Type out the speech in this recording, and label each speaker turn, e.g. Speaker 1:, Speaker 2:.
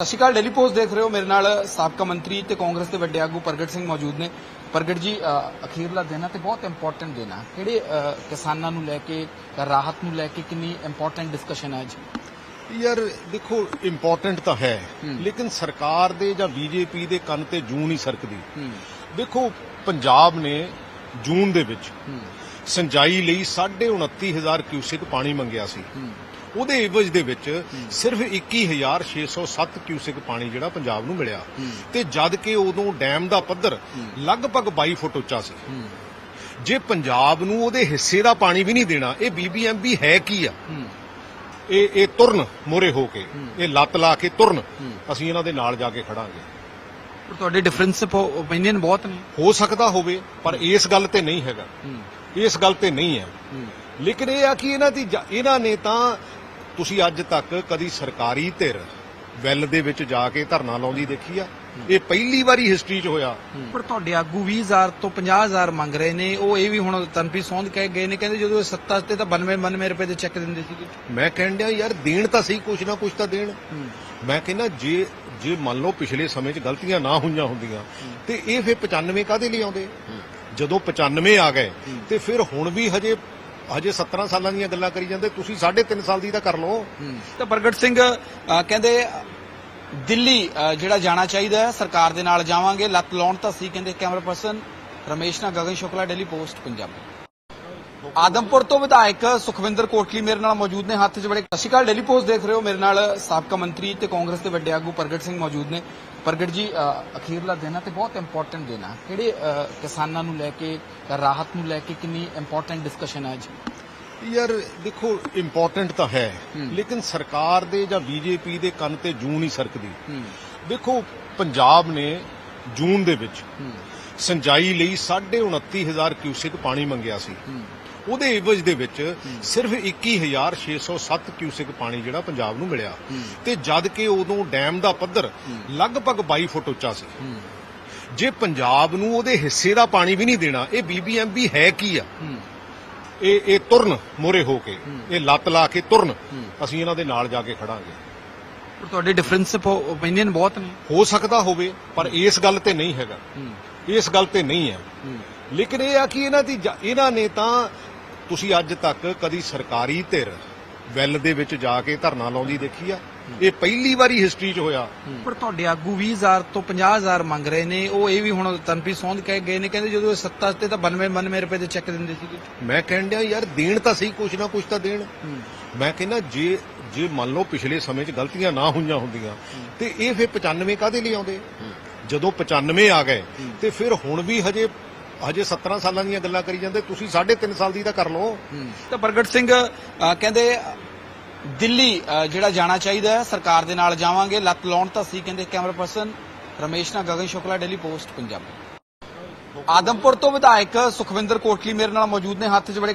Speaker 1: ਸਤਿ ਸ਼੍ਰੀ ਅਕਾਲ daily post ਦੇਖ ਰਹੇ ਹੋ। ਮੇਰੇ ਨਾਲ ਸਾਬਕਾ ਮੰਤਰੀ ਤੇ ਕਾਂਗਰਸ ਦੇ ਵੱਡੇ ਆਗੂ ਪ੍ਰਗਟ ਸਿੰਘ ਮੌਜੂਦ ਨੇ। ਪ੍ਰਗਟ ਜੀ ਅਖੀਰਲਾ ਦਿਨ ਹੈ ਤੇ ਬਹੁਤ ਇੰਪੋਰਟੈਂਟ ਦਿਨ ਹੈ ਕਿਹੜੇ ਕਿਸਾਨਾਂ ਨੂੰ ਲੈ ਕੇ ਜਾਂ ਰਾਹਤ ਨੂੰ ਲੈ ਕੇ ਕਿੰਨੀ ਇੰਪੋਰਟੈਂਟ ਡਿਸਕਸ਼ਨ ਹੈ ਅੱਜ?
Speaker 2: ਯਾਰ ਦੇਖੋ ਇੰਪੋਰਟੈਂਟ ਤਾਂ ਹੈ। ਲੇਕਿਨ ਸਰਕਾਰ ਦੇ ਜਾਂ ਬੀਜੇਪੀ ਦੇ ਕੰਨ ਤੇ ਜੂੰ ਨਹੀਂ ਸਰਕਦੀ। ਦੇਖੋ ਪੰਜਾਬ ਨੇ ਜੂਨ ਦੇ ਵਿੱਚ ਸਿੰਜਾਈ ਲਈ 29000 ਕਿਊਸਿਕ ਪਾਣੀ ਮੰਗਿਆ ਸੀ। ਉਹਦੇ ਇਵਜ ਦੇ ਵਿੱਚ ਸਿਰਫ 21607 ਕਿਊਸਿਕ ਪਾਣੀ ਜਿਹੜਾ ਪੰਜਾਬ ਨੂੰ ਮਿਲਿਆ। ਤੇ ਜਦ ਕਿ ਉਦੋਂ ਡੈਮ ਦਾ ਪੱਧਰ ਲਗਭਗ 22 ਫੁੱਟ ਉੱਚਾ ਸੀ ਜੇ ਪੰਜਾਬ ਨੂੰ ਉਹਦੇ ਹਿੱਸੇ ਦਾ ਪਾਣੀ ਵੀ ਨਹੀਂ ਦੇਣਾ ਇਹ ਬੀਬੀਐਮਬੀ ਹੈ ਕੀ ਆ ਇਹ ਇਹ ਤੁਰਨ ਮੋਰੇ ਹੋ ਕੇ। ਇਹ ਲੱਤ ਲਾ ਕੇ ਤੁਰਨ। ਅਸੀਂ ਇਹਨਾਂ ਦੇ ਨਾਲ ਜਾ ਕੇ ਖੜਾਂਗੇ
Speaker 1: ਪਰ ਤੁਹਾਡੇ ਡਿਫਰੈਂਸ ਓਪੀਨੀਅਨ ਬਹੁਤ ਨੇ
Speaker 2: ਹੋ ਸਕਦਾ ਹੋਵੇ ਪਰ ਇਸ ਗੱਲ ਤੇ ਨਹੀਂ ਹੈਗਾ ਇਸ ਗੱਲ ਤੇ ਨਹੀਂ ਹੈ ਲੇਕਿਨ ਇਹ ਆ ਕਿ ਇਹਨਾਂ ਦੀ ਇਹਨਾਂ ਨੇ ਤਾਂ ਤੁਸੀਂ ਅੱਜ ਤੱਕ ਕਦੀ ਸਰਕਾਰੀ ਧਿਰ ਵੈਲ ਦੇ ਵਿੱਚ ਜਾ ਕੇ ਧਰਨਾ ਲਾਉਂਦੀ ਦੇਖੀ ਆ? ਇਹ ਪਹਿਲੀ ਵਾਰੀ ਹਿਸਟਰੀ 'ਚ ਹੋਇਆ।
Speaker 1: ਪਰ ਤੁਹਾਡੇ ਆਗੂ 20000 ਤੋਂ 50000 ਮੰਗ ਰਹੇ ਨੇ। ਉਹ ਇਹ ਵੀ ਹੁਣ ਤਨਪੀ ਸੌਂਦ ਕਹਿ ਗਏ ਨੇ ਕਹਿੰਦੇ ਜਦੋਂ ਸੱਤਾ ਤੇ ਤਾਂ 92 92 ਰੁਪਏ ਦੇ ਚੈੱਕ ਦਿੰਦੇ ਸੀਗੇ।
Speaker 2: ਮੈਂ ਕਹਿਣ ਡਿਆ ਯਾਰ ਦੇਣ ਤਾਂ ਸਹੀ ਕੁਛ ਨਾ ਕੁਛ ਤਾਂ ਦੇਣ। ਮੈਂ ਕਹਿੰਦਾ ਜੇ ਜੇ ਮੰਨ ਲਓ ਪਿਛਲੇ ਸਮੇਂ 'ਚ ਗਲਤੀਆਂ ਨਾ ਹੋਈਆਂ ਹੁੰਦੀਆਂ ਤੇ ਇਹ ਫਿਰ 95 ਕਾਦੇ ਲਈ ਆਉਂਦੇ? ਜਦੋਂ 95 ਆ ਗਏ ਤੇ ਫਿਰ ਹੁਣ ਵੀ ਹਜੇ ਹਜੇ 17 ਸਾਲਾਂ ਦੀਆਂ ਗੱਲਾਂ ਕਰੀ ਜਾਂਦੇ ਤੁਸੀਂ 3.5 ਸਾਲ ਦੀ ਤਾਂ ਕਰ ਲਓ।
Speaker 1: ਤਾਂ ਪ੍ਰਗਟ ਸਿੰਘ ਅ, ਕਹਿੰਦੇ ਦਿੱਲੀ ਅ, ਜਿਹੜਾ ਜਾਣਾ ਚਾਹੀਦਾ ਹੈ ਸਰਕਾਰ ਦੇ ਨਾਲ ਜਾਵਾਂਗੇ ਲੱਤ ਲਾਉਣ ਤਾਂ ਸੀ ਕਹਿੰਦੇ ਕੈਮਰਾ ਪਰਸਨ ਰਮੇਸ਼ ਨਾ ਗਗਨ ਸ਼ੁਕਲਾ ਡੇਲੀ ਪੋਸਟ ਪੰਜਾਬ। ਆਦਮਪੁਰ ਤੋਂ ਵਿਧਾਇਕ ਸੁਖਵਿੰਦਰ ਕੋਟਲੀ ਮੇਰੇ ਨਾਲ ਮੌਜੂਦ ਨੇ। ਹੱਥ 'ਚ ਬੜੇ ਅਕਾਲ ਡੇਲੀ ਪੋਸਟ ਦੇਖ ਰਹੇ ਹੋ। ਮੇਰੇ ਨਾਲ ਸਾਬਕਾ ਮੰਤਰੀ ਤੇ ਕਾਂਗਰਸ ਦੇ ਵੱਡੇ ਆਗੂ ਪ੍ਰਗਟ ਸਿੰਘ ਮੌਜੂਦ ਨੇ। ਪ੍ਰਗਟ ਜੀ ਅਖੀਰਲਾ ਦਿਨ ਹੈ ਤੇ ਬਹੁਤ ਇੰਪੋਰਟੈਂਟ ਦਿਨ ਹੈ ਕਿਹੜੇ ਕਿਸਾਨਾਂ ਨੂੰ ਲੈ ਕੇ ਰਾਹਤ ਨੂੰ ਲੈ ਕੇ ਕਿੰਨੀ ਇੰਪੋਰਟੈਂਟ ਡਿਸਕਸ਼ਨ ਹੈ ਅੱਜ?
Speaker 2: ਯਾਰ ਦੇਖੋ ਇੰਪੋਰਟੈਂਟ ਤਾਂ ਹੈ
Speaker 1: ਹੂੰ।
Speaker 2: ਲੇਕਿਨ ਸਰਕਾਰ ਦੇ ਜਾਂ ਬੀਜੇਪੀ ਦੇ ਕੰਨ ਤੇ ਜੂੰ ਨਹੀਂ ਸਰਕਦੀ।
Speaker 1: ਹੂੰ।
Speaker 2: ਦੇਖੋ ਪੰਜਾਬ ਨੇ ਜੂਨ ਦੇ ਵਿੱਚ
Speaker 1: ਹੂੰ।
Speaker 2: ਸਿੰਜਾਈ ਲਈ 29000 ਕਿਊਸਿਕ ਪਾਣੀ ਮੰਗਿਆ ਸੀ।
Speaker 1: ਹੂੰ।
Speaker 2: ਉਹਦੇ ਇਵਜ ਦੇ ਵਿੱਚ ਸਿਰਫ 21607 ਕਿਊਸਿਕ ਪਾਣੀ ਜਿਹੜਾ ਪੰਜਾਬ ਨੂੰ ਮਿਲਿਆ। ਤੇ ਜਦ ਕਿ ਉਦੋਂ ਡੈਮ ਦਾ ਪੱਧਰ ਲਗਭਗ 22 ਫੁੱਟ ਉੱਚਾ ਸੀ। ਜੇ ਪੰਜਾਬ ਨੂੰ ਉਹਦੇ ਹਿੱਸੇ ਦਾ ਪਾਣੀ ਵੀ ਨਹੀਂ ਦੇਣਾ ਇਹ ਬੀਬੀਐਮਬੀ ਹੈ ਕੀ ਆ? ਇਹ ਇਹ ਤੁਰਨ ਮੋਰੇ ਹੋ ਕੇ। ਇਹ ਲੱਤ ਲਾ ਕੇ ਤੁਰਨ। ਅਸੀਂ ਇਹਨਾਂ ਦੇ ਨਾਲ ਜਾ ਕੇ ਖੜਾਂਗੇ।
Speaker 1: ਪਰ ਤੁਹਾਡੇ ਡਿਫਰੈਂਸ ਓਪੀਨੀਅਨ ਬਹੁਤ ਨੇ।
Speaker 2: ਹੋ ਸਕਦਾ ਹੋਵੇ ਪਰ ਇਸ ਗੱਲ ਤੇ ਨਹੀਂ ਹੈਗਾ। ਇਸ ਗੱਲ ਤੇ ਨਹੀਂ ਹੈ। ਲੇਕਿਨ ਇਹ ਆ ਕਿ ਇਹਨਾਂ ਦੀ ਇਹਨਾਂ ਨੇ ਤਾਂ ਤੁਸੀਂ ਅੱਜ ਤੱਕ ਕਦੀ ਸਰਕਾਰੀ ਧਿਰ ਵੈਲ ਦੇ ਵਿੱਚ ਜਾ ਕੇ ਧਰਨਾ ਲਾਉਂਦੀ ਦੇਖੀ ਆ? ਇਹ ਪਹਿਲੀ ਵਾਰੀ ਹਿਸਟਰੀ 'ਚ ਹੋਇਆ।
Speaker 1: ਪਰ ਤੁਹਾਡੇ ਆਗੂ 20000 ਤੋਂ 50000 ਮੰਗ ਰਹੇ ਨੇ। ਉਹ ਇਹ ਵੀ ਹੁਣ ਤਨਪੀ ਸੌਂਦ ਕਹਿ ਗਏ ਨੇ ਕਹਿੰਦੇ ਜਦੋਂ ਇਹ ਸੱਤਾ ਤੇ ਤਾਂ 92 92 ਰੁਪਏ ਦੇ ਚੈੱਕ ਦਿੰਦੇ ਸੀਗੇ।
Speaker 2: ਮੈਂ ਕਹਿਣ ਡਿਆ ਯਾਰ ਦੇਣ ਤਾਂ ਸਹੀ ਕੁਛ ਨਾ ਕੁਛ ਤਾਂ ਦੇਣ। ਮੈਂ ਕਹਿੰਦਾ ਜੇ ਜੇ ਮੰਨ ਲਓ ਪਿਛਲੇ ਸਮੇਂ 'ਚ ਗਲਤੀਆਂ ਨਾ ਹੋਈਆਂ ਹੁੰਦੀਆਂ ਤੇ ਇਹ ਫਿਰ 95 ਕਾਦੇ ਲਈ ਆਉਂਦੇ? ਜਦੋਂ 95 ਆ ਗਏ ਤੇ ਫਿਰ ਹੁਣ ਵੀ ਹਜੇ ਹਜੇ 17 ਸਾਲਾਂ ਦੀਆਂ ਗੱਲਾਂ ਕਰੀ ਜਾਂਦੇ, ਤੁਸੀਂ 3.5 ਸਾਲ ਦੀ ਤਾਂ ਕਰ ਲਓ।
Speaker 1: ਤਾਂ ਪ੍ਰਗਟ ਸਿੰਘ ਕਹਿੰਦੇ, ਦਿੱਲੀ ਜਿਹੜਾ ਜਾਣਾ ਚਾਹੀਦਾ ਹੈ, ਸਰਕਾਰ ਦੇ ਨਾਲ ਜਾਵਾਂਗੇ, ਲੱਤ ਲਾਉਣ ਤਾਂ ਸੀ, ਕਹਿੰਦੇ ਕੈਮਰਾ ਪਰਸਨ ਰਮੇਸ਼ ਨਾ ਗਗਨ ਸ਼ੁਕਲਾ ਡੇਲੀ ਪੋਸਟ ਪੰਜਾਬ। ਆਦਮਪੁਰ ਤੋਂ ਵਿਧਾਇਕ ਸੁਖਵਿੰਦਰ ਕੋਟਲੀ ਮੇਰੇ ਨਾਲ ਮੌਜੂਦ ਨੇ, ਹੱਥ 'ਚ ਬੜੇ